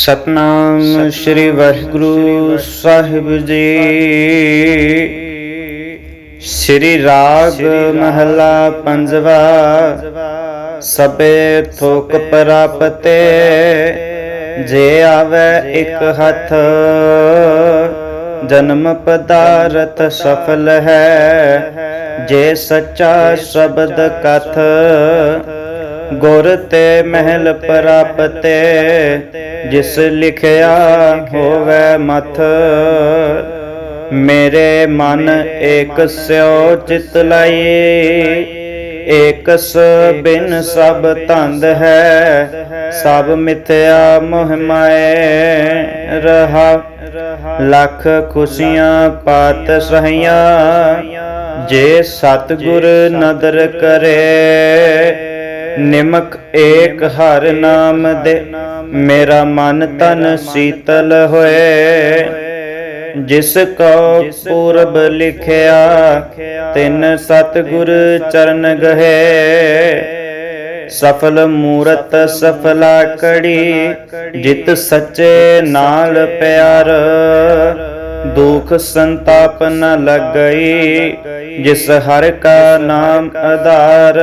ਸਤਨਾਮ ਸ੍ਰੀ ਵਾਹਿਗੁਰੂ ਸਾਹਿਬ ਜੀ। ਸ੍ਰੀ ਰਾਗ ਮਹਲਾ ਪੰਜਵਾ। ਸਬੇ ਥੋਕ ਪ੍ਰਾਪਤੇ। ਜੇ ਆਵੇ ਇੱਕ ਹੱਥ। ਜਨਮ ਪਦਾਰਥ ਸਫਲ ਹੈ। ਜੇ ਸੱਚਾ ਸ਼ਬਦ ਕਥ। ਗੁਰ ਤੇ ਮਹਿਲ ਪ੍ਰਾਪਤੇ, ਜਿਸ ਲਿਖਿਆ ਹੋਵੇ ਮਥ, ਮੇਰੇ ਮਨ ਏਕ ਸਿਓ ਚਿਤ ਲਾਈ ਏਕਸ ਬਿਨ ਸਭ ਧੰਦ ਹੈ, ਸਭ ਮਿਥਿਆ ਮੋਹ ਮਾਏ ਰਹਾ, ਲੱਖ ਖੁਸ਼ੀਆਂ ਪਾਤ ਸਹੀਆਂ, ਜੇ ਸਤਗੁਰ ਨਦਰ ਕਰੇ ਨਿਮਕ ਏਕ ਹਰ ਨਾਮ ਦੇ, ਮੇਰਾ ਮਨ ਤਨ ਸੀਤਲ ਹੋਏ। ਜਿਸ ਕੋ ਪੂਰਬ ਲਿਖਿਆ, ਤਿੰਨ ਸਤਗੁਰ ਚਰਨ ਗਹੇ। ਸਫਲ ਮੂਰਤ ਸਫਲਾ ਕੜੀ, ਜਿਤ ਸੱਚੇ ਨਾਲ ਪਿਆਰ। ਦੁਖ ਸੰਤਾਪ ਨ ਲੱਗਈ, ਜਿਸ ਹਰ ਕਾ ਨਾਮ ਆਧਾਰ।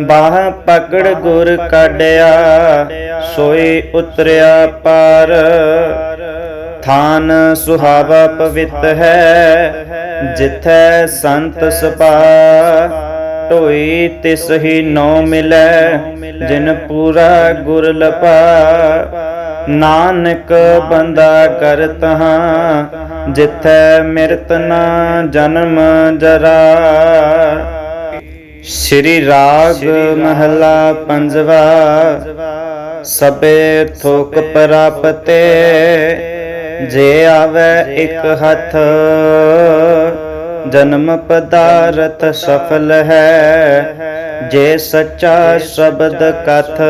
ਬਾਹ ਪਕੜ ਗੁਰ ਕਾਢਿਆ ਸੋਈ ਉਤਰਿਆ ਪਾਰ। ਥਾਨ ਸੁਹਾਵਾ ਪਵਿੱਤ ਹੈ, ਜਿਥੈ ਸੰਤ ਸਪਾ ਢੋਈ ਤਿਸ ਹੀ ਨੋ ਮਿਲੈ, ਜਿਨ ਪੂਰਾ ਗੁਰ ਲਪਾ। ਨਾਨਕ ਬੰਦਾ ਕਰ ਹਾਂ, ਜਿਥੈ ਮਿਰਤ ਨਾ ਜਨਮ ਜਰਾ। ਸ੍ਰੀ ਰਾਗ ਮਹਲਾ ਪੰਜਵਾ। ਸਬੇ ਥੋਕ ਪ੍ਰਾਪਤੇ। ਜੇ ਆਵੇ ਇੱਕ ਹੱਥ ਜਨਮ ਪਦਾਰਥ ਸਫਲ ਹੈ। ਜੇ ਸੱਚਾ ਸ਼ਬਦ ਕਥ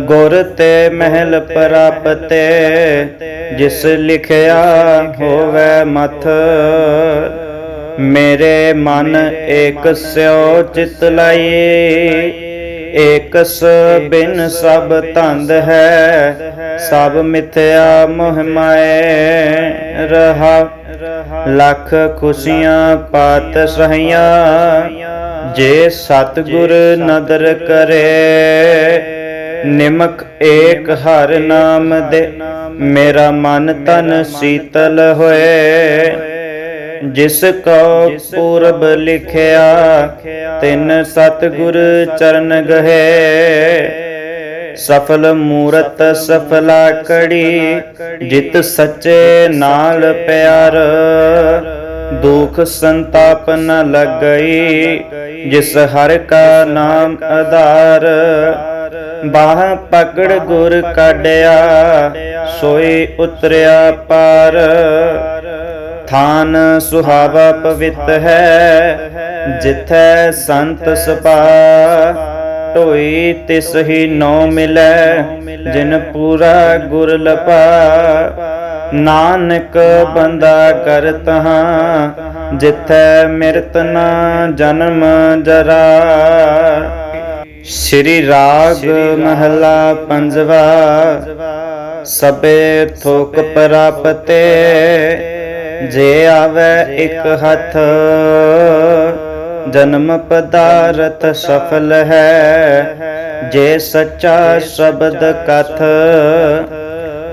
ਗੁਰ ਤੇ ਮਹਿਲ ਪ੍ਰਾਪਤੇ। ਜਿਸ ਲਿਖਿਆ ਹੋਵੇ ਮਥ ਮੇਰੇ ਮਨ ਏਕ ਸਿਓ ਚਿਤ ਲਾਈ। ਏਕਸ ਬਿਨ ਸਭ ਧੰਦ ਹੈ, ਸਭ ਮਿਥਿਆ ਮੋਹ ਮਾਏ ਰਹਾ। ਲੱਖ ਖੁਸ਼ੀਆਂ ਪਾਤ ਸਹੀਆਂ ਜੇ ਸਤਗੁਰ ਨਦਰ ਕਰੇ। ਨਿਮਕ ਏਕ ਹਰ ਨਾਮ ਦੇ, ਮੇਰਾ ਮਨ ਤਨ ਸੀਤਲ ਹੋਏ। ਜਿਸ ਕੋ ਪੂਰਬ ਲਿਖਿਆ, ਤਿੰਨ ਸਤਗੁਰ ਚਰਨ ਗਹੇ। ਸਫਲ ਮੂਰਤ ਸਫਲਾ ਕੜੀ, ਜਿਤ ਸੱਚੇ ਨਾਲ ਪਿਆਰ। ਦੁਖ ਸੰਤਾਪ ਨ ਲੱਗਈ, ਜਿਸ ਹਰ ਕਾ ਨਾਮ ਆਧਾਰ। ਬਾਹ ਪਕੜ ਗੁਰ ਕਾਢਿਆ, ਸੋਈ ਉਤਰਿਆ ਪਾਰ। ਥਾਨ ਸੁਹਾਵਾ ਪਵਿੱਤ ਹੈ, ਜਿਥੈ ਸੰਤ ਸਪਾ ਢੋਈ ਤਿਸ ਹੀ ਨੋ ਮਿਲੈ, ਜਿਨ ਪੂਰਾ ਗੁਰ ਲਪਾ। ਨਾਨਕ ਬੰਦਾ ਕਰ ਤਹਾਂ ਜਿਥੈ ਮਿਰਤ ਨਾ ਜਨਮ ਜਰਾ। ਸ੍ਰੀ ਰਾਗ ਮਹਲਾ ਪੰਜਵਾ ਸਬੇ ਥੋਕ ਪ੍ਰਾਪਤੇ। ਜੇ ਆਵੇ ਇੱਕ ਹੱਥ, ਜਨਮ ਪਦਾਰਥ ਸਫਲ ਹੈ। ਜੇ ਸੱਚਾ ਸ਼ਬਦ ਕਥ,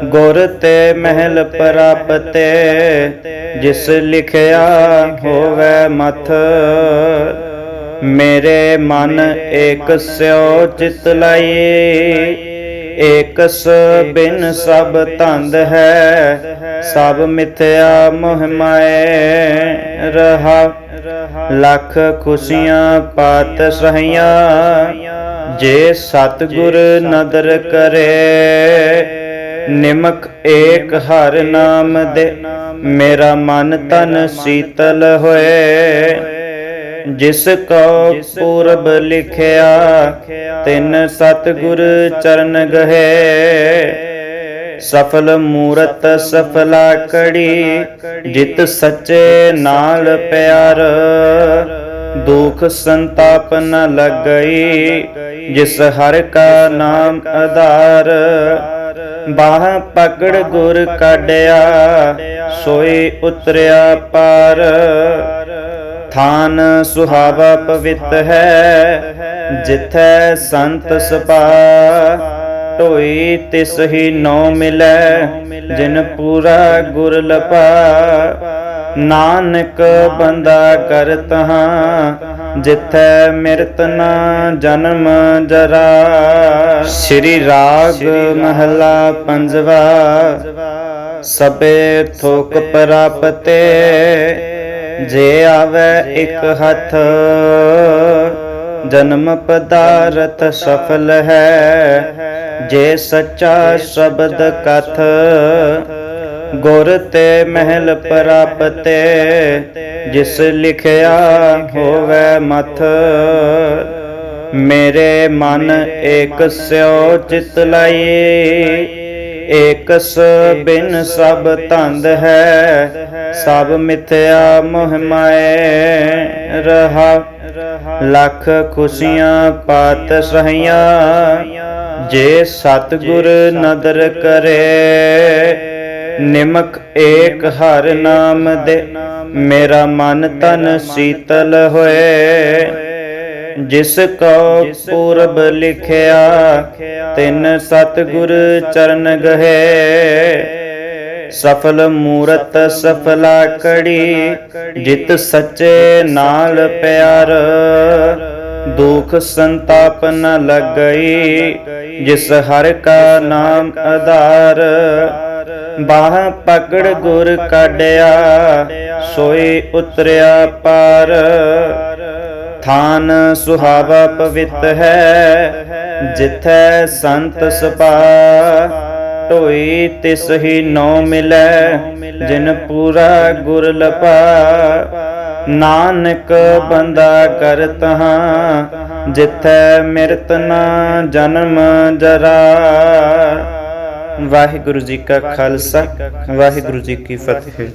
ਗੁਰ ਤੇ ਮਹਿਲ ਪ੍ਰਾਪਤੇ, ਜਿਸ ਲਿਖਿਆ ਹੋਵੇ ਮਥ, ਮੇਰੇ ਮਨ ਏਕ ਸਿਓ ਚਿਤ ਲਾਈ। ਏਕਸ ਬਿਨ ਸਭ ਧੰਦ ਹੈ ਸਭ ਮਿਥਿਆ ਮੋਹ ਮਾਏ ਰਹਾ। ਲੱਖ ਖੁਸ਼ੀਆਂ ਪਾਤ ਸਹੀਆਂ। ਜੇ ਸਤਗੁਰ ਨਦਰ ਕਰੇ, ਨਿਮਕ ਏਕ ਹਰ ਨਾਮ ਦੇ। ਮੇਰਾ ਮਨ ਤਨ ਸੀਤਲ ਹੋਏ। ਜਿਸ ਕੋ ਪੂਰਬ ਲਿਖਿਆ, ਤਿੰਨ ਸਤਗੁਰ ਚਰਨ ਗਹੇ। ਸਫਲ ਮੂਰਤ ਸਫਲਾ ਕੜੀ, ਜਿਤ ਸੱਚੇ ਨਾਲ ਪਿਆਰ। ਦੁਖ ਸੰਤਾਪ ਨ ਲੱਗਈ, ਜਿਸ ਹਰ ਕਾ ਨਾਮ ਆਧਾਰ। ਬਾਹ ਪਕੜ ਗੁਰ ਕਾਢਿਆ ਸੋਈ ਉਤਰਿਆ ਪਾਰ। ਥਾਨ ਸੁਹਾਵਾ ਪਵਿੱਤ ਹੈ, ਜਿਥੈ ਸੰਤ ਸਪਾ ਢੋਈ ਤਿਸ ਹੀ ਨੋ ਮਿਲੈ, ਜਿਨ ਪੂਰਾ ਗੁਰ ਲਪਾ। ਨਾਨਕ ਬੰਦਾ ਕਰਤ ਹਾਂ, ਜਿਥੈ ਮਿਰਤ ਨਾ ਜਨਮ ਜਰਾ। ਸ੍ਰੀ ਰਾਗ ਮਹਲਾ ਪੰਜਵਾ ਸਬੇ ਥੋਕ ਪ੍ਰਾਪਤੇ, ਜੇ ਆਵੇ ਇੱਕ ਹੱਥ। ਜਨਮ ਪਦਾਰਥ ਸਫਲ ਹੈ। ਜੇ ਸੱਚਾ ਸ਼ਬਦ ਕਥ ਗੁਰ ਤੇ ਮਹਿਲ ਪ੍ਰਾਪਤੇ, ਜਿਸ ਲਿਖਿਆ ਹੋਵੇ ਮਥ, ਮੇਰੇ ਮਨ ਏਕ ਸਿਓ ਚਿਤ ਲਾਈ। ਏਕਸ ਬਿਨ ਸਭ ਤੰਦ ਹੈ, ਸਭ ਮਿਥਿਆ ਮੋਹ ਮਾਏ ਰਹਾ। ਲੱਖ ਖੁਸ਼ੀਆਂ ਪਾਤ ਸਹੀਆਂ, ਜੇ ਸਤਗੁਰ ਨਦਰ ਕਰੇ, ਨਿਮਕ ਏਕ ਹਰ ਨਾਮ ਦੇ, ਮੇਰਾ ਮਨ ਤਨ ਸੀਤਲ ਹੋਏ। ਜਿਸ ਕੋ ਪੂਰਬ ਲਿਖਿਆ, ਤਿੰਨ ਸਤਗੁਰ ਚਰਨ ਗਹੇ। ਸਫਲ ਮੂਰਤ ਸਫਲਾ ਕੜੀ, ਜਿਤ ਸੱਚੇ ਨਾਲ ਪਿਆਰ। ਦੁਖ ਸੰਤਾਪ ਨ ਲੱਗਈ, ਜਿਸ ਹਰ ਕਾ ਨਾਮ ਆਧਾਰ। ਬਾਹ ਪਕੜ ਗੁਰ ਕਾਢਿਆ, ਸੋਈ ਉਤਰਿਆ ਪਾਰ। ਥਾਨ ਸੁਹਾਵਾ ਪਵਿੱਤ ਹੈ, ਜਿਥੈ ਸੰਤ ਸਪਾ ਢੋਈ ਤਿਸ ਹੀ ਨੋ ਮਿਲੈ, ਜਿਨ ਪੂਰਾ ਗੁਰ ਲਪਾ। ਨਾਨਕ ਬੰਦਾ ਕਰਤ ਹਾਂ, ਜਿਥੈ ਮਿਰਤ ਨਾ ਜਨਮ ਜਰਾ। ਵਾਹਿਗੁਰੂ ਜੀ ਕਾ ਖਾਲਸਾ, ਵਾਹਿਗੁਰੂ ਜੀ ਕੀ ਫਤਿਹ।